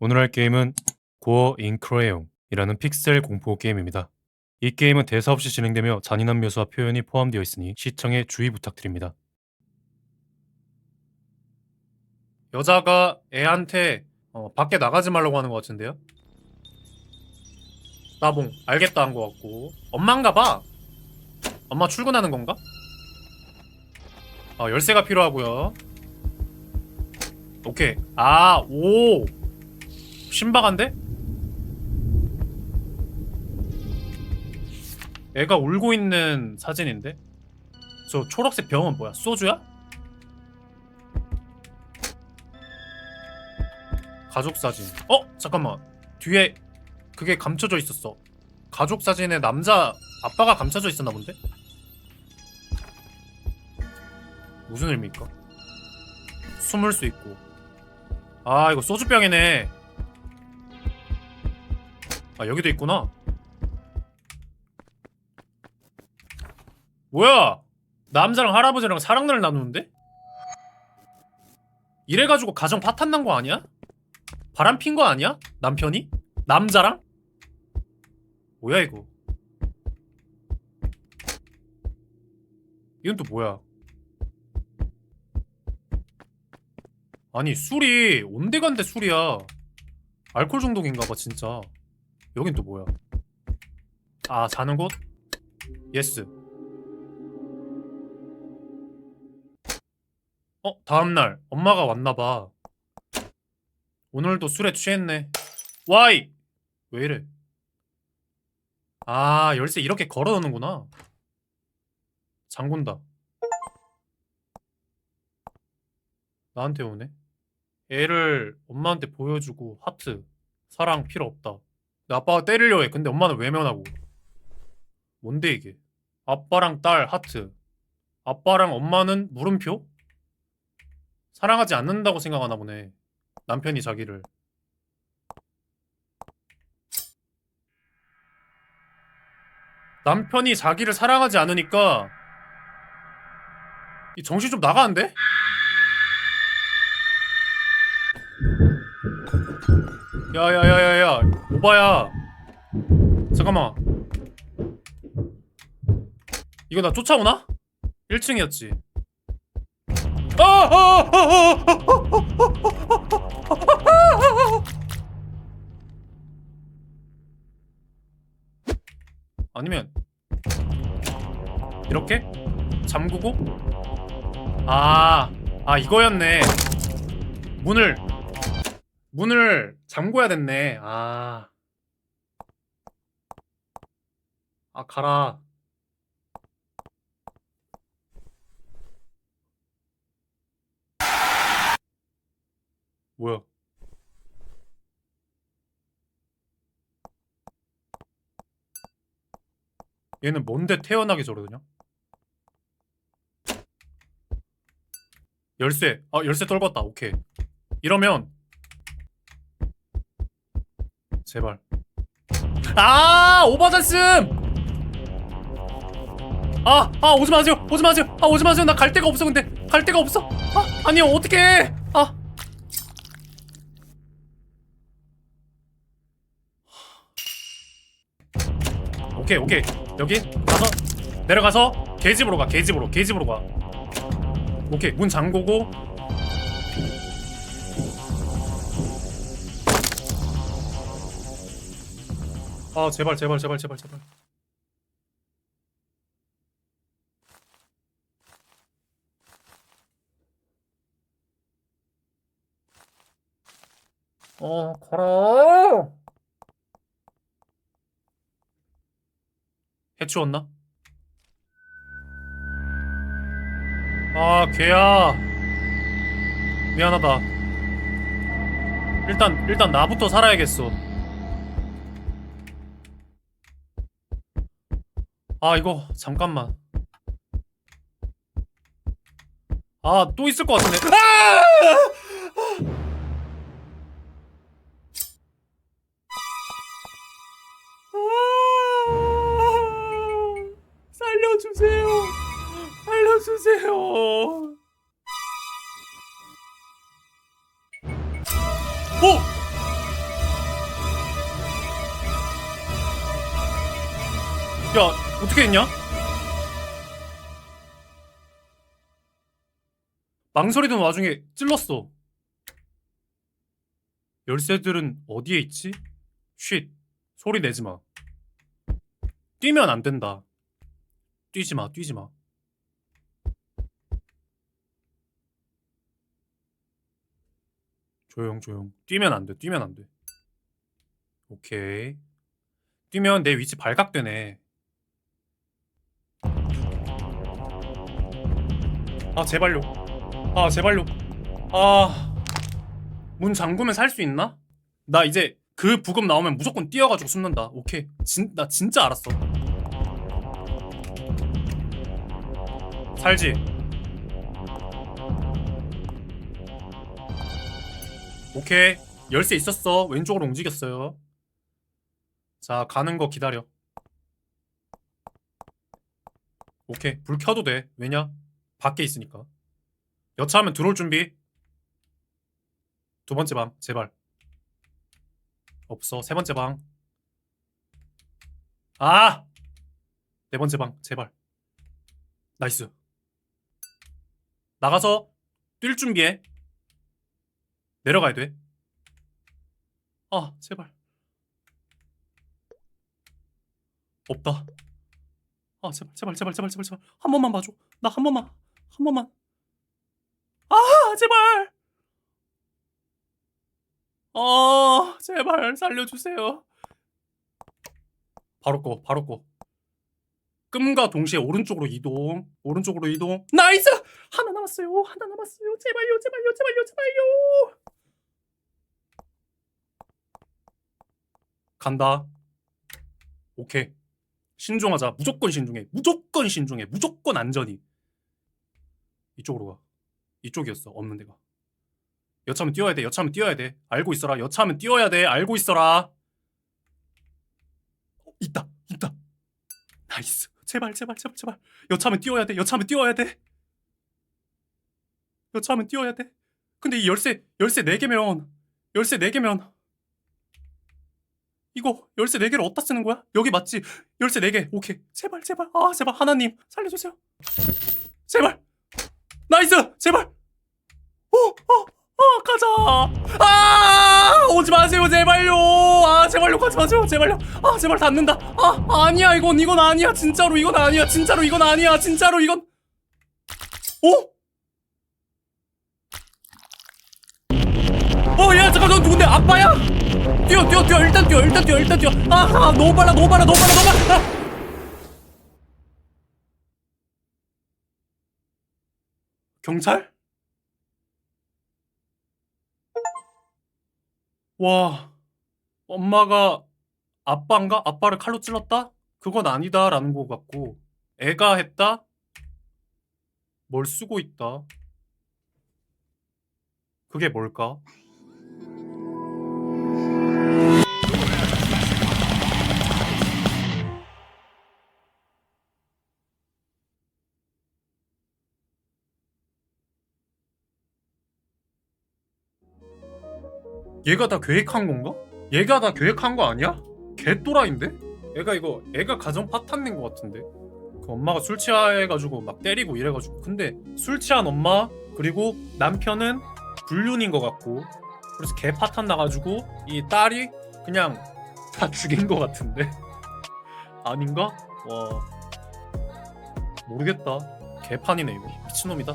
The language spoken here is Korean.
오늘 할 게임은 고어 인크레용이라는 픽셀 공포 게임입니다. 이 게임은 대사 없이 진행되며 잔인한 묘수와 표현이 포함되어 있으니 시청에 주의 부탁드립니다. 여자가 애한테 어, 밖에 나가지 말라고 하는 것 같은데요? 나봉 알겠다 한 것 같고 엄마인가 봐 엄마 출근하는 건가? 아 열쇠가 필요하고요 오케이 아오 신박한데? 애가 울고 있는 사진인데? 저 초록색 병은 뭐야? 소주야? 가족 사진. 어? 잠깐만. 뒤에 그게 감춰져 있었어. 가족 사진에 남자 아빠가 감춰져 있었나 본데? 무슨 의미일까? 숨을 수 있고. 아, 이거 소주병이네. 아, 여기도 있구나. 뭐야? 남자랑 할아버지랑 사랑날을 나누는데? 이래가지고 가정 파탄 난 거 아니야? 바람 핀 거 아니야? 남편이? 남자랑? 뭐야 이거? 이건 또 뭐야? 아니 술이 온데간데 술이야. 알코올 중독인가 봐 진짜. 여긴 또 뭐야? 아 자는 곳? 예스. 어 다음날 엄마가 왔나 봐. 오늘도 술에 취했네. 와이! 왜 이래? 아, 열쇠 이렇게 걸어 놓는구나. 잠군다. 나한테 오네. 애를 엄마한테 보여주고 하트. 사랑 필요 없다. 내 아빠가 때리려 해. 근데 엄마는 외면하고. 뭔데 이게? 아빠랑 딸 하트. 아빠랑 엄마는 물음표? 사랑하지 않는다고 생각하나 보네. 남편이 자기를 남편이 자기를 사랑하지 않으니까 이 정신 좀 나가는데? 야야야야야 오바야 잠깐만 이거 나 쫓아오나? 1층이었지 아! 아! 아! 아! 아니면 이렇게 잠그고 아, 아 이거였네. 문을 문을 잠궈야 됐네. 아. 아 가라. 뭐야? 얘는 뭔데 태어나기 저러냐? 열쇠. 아, 열쇠 떨궜다. 오케이. 이러면 제발. 아, 오버잔슨! 아, 아, 오지 마세요. 오지 마세요. 아, 오지 마세요. 나 갈 데가 없어. 근데 갈 데가 없어. 아, 아니요. 어떡해. 아. 오케이, 오케이. 여기 가서 내려가서 개집으로 가. 개집으로. 개집으로 가. 오케이. 문 잠그고 아, 제발 제발 제발 제발 제발. 어, 가라. 해치웠나? 아, 개야. 미안하다. 일단 일단 나부터 살아야겠어. 아, 이거 잠깐만. 아, 또 있을 것 같은데. 아! 아! 살려주세요. 살려주세요. 어떻게 했냐? 망설이던 와중에 찔렀어. 열쇠들은 어디에 있지? 쉿. 소리 내지 마. 뛰면 안 된다. 뛰지 마, 뛰지 마. 조용, 조용. 뛰면 안 돼, 뛰면 안 돼. 오케이. 뛰면 내 위치 발각되네. 아, 제발요. 아, 제발요. 아. 문 잠그면 살 수 있나? 나 이제 그 부금 나오면 무조건 뛰어가지고 숨는다. 오케이. 진, 나 진짜 알았어. 살지? 오케이. 열쇠 있었어. 왼쪽으로 움직였어요. 자, 가는 거 기다려. 오케이. 불 켜도 돼. 왜냐? 밖에 있으니까. 여차하면 들어올 준비. 두 번째 방, 제발. 없어. 세 번째 방. 아! 네 번째 방, 제발. 나이스. 나가서 뛸 준비해. 내려가야 돼. 아, 제발. 없다. 아, 제발, 제발, 제발, 제발, 제발, 제발. 한 번만 봐줘. 나 한 번만, 한 번만. 아, 제발. 어, 제발 살려주세요. 바로 꺼, 바로 꺼. 끔과 동시에 오른쪽으로 이동, 오른쪽으로 이동. 나이스! 하나 남았어요. 하나 남았어요. 제발요, 제발요, 제발요, 제발요. 간다. 오케이. 신중하자. 무조건 신중해. 무조건 신중해. 무조건 안전히. 이쪽으로 가. 이쪽이었어. 없는 데가. 여차하면 뛰어야 돼. 여차하면 뛰어야 돼. 알고 있어라. 여차하면 뛰어야 돼. 알고 있어라. 어, 있다. 있다. 나이스. 제발 제발 제발 제발. 여차하면 뛰어야 돼. 여차하면 뛰어야 돼. 여차하면 뛰어야 돼. 근데 이 열쇠 열쇠 4개면 열쇠 4개면 이거 열쇠 4개를 어디다 쓰는 거야? 여기 맞지? 열쇠 4개. 오케이. 제발 제발. 아, 제발 하나님 살려 주세요. 제발. 나이스. 제발. 오! 어! 어! 가자. 아! 오지 마세요. 제발요. 아, 제발요. 가지 마세요. 제발요. 아, 제발 닿는다. 아, 아니야. 이건 이건 아니야. 진짜로 이건 아니야. 진짜로 이건 아니야. 진짜로 이건 오? 어, 야, 잠깐, 너 누군데? 아빠야? 뛰어, 뛰어, 뛰어. 일단 뛰어, 일단 뛰어, 일단 뛰어. 아, 아 너무 빨라, 너무 빨라, 너무 빨라, 너무 빨라. 아. 경찰? 와, 엄마가 아빠인가? 아빠를 칼로 찔렀다? 그건 아니다 라는 것 같고, 애가 했다? 뭘 쓰고 있다? 그게 뭘까? 얘가 다 계획한 건가? 얘가 다 계획한 거 아니야? 개또라인데? 애가 이거 애가 가정 파탄 낸거 같은데 그 엄마가 술 취해가지고 막 때리고 이래가지고 근데 술 취한 엄마 그리고 남편은 불륜인 것 같고 그래서 개 파탄 나가지고 이 딸이 그냥 다 죽인 것 같은데 아닌가? 와 모르겠다 개판이네 이거 미친놈이다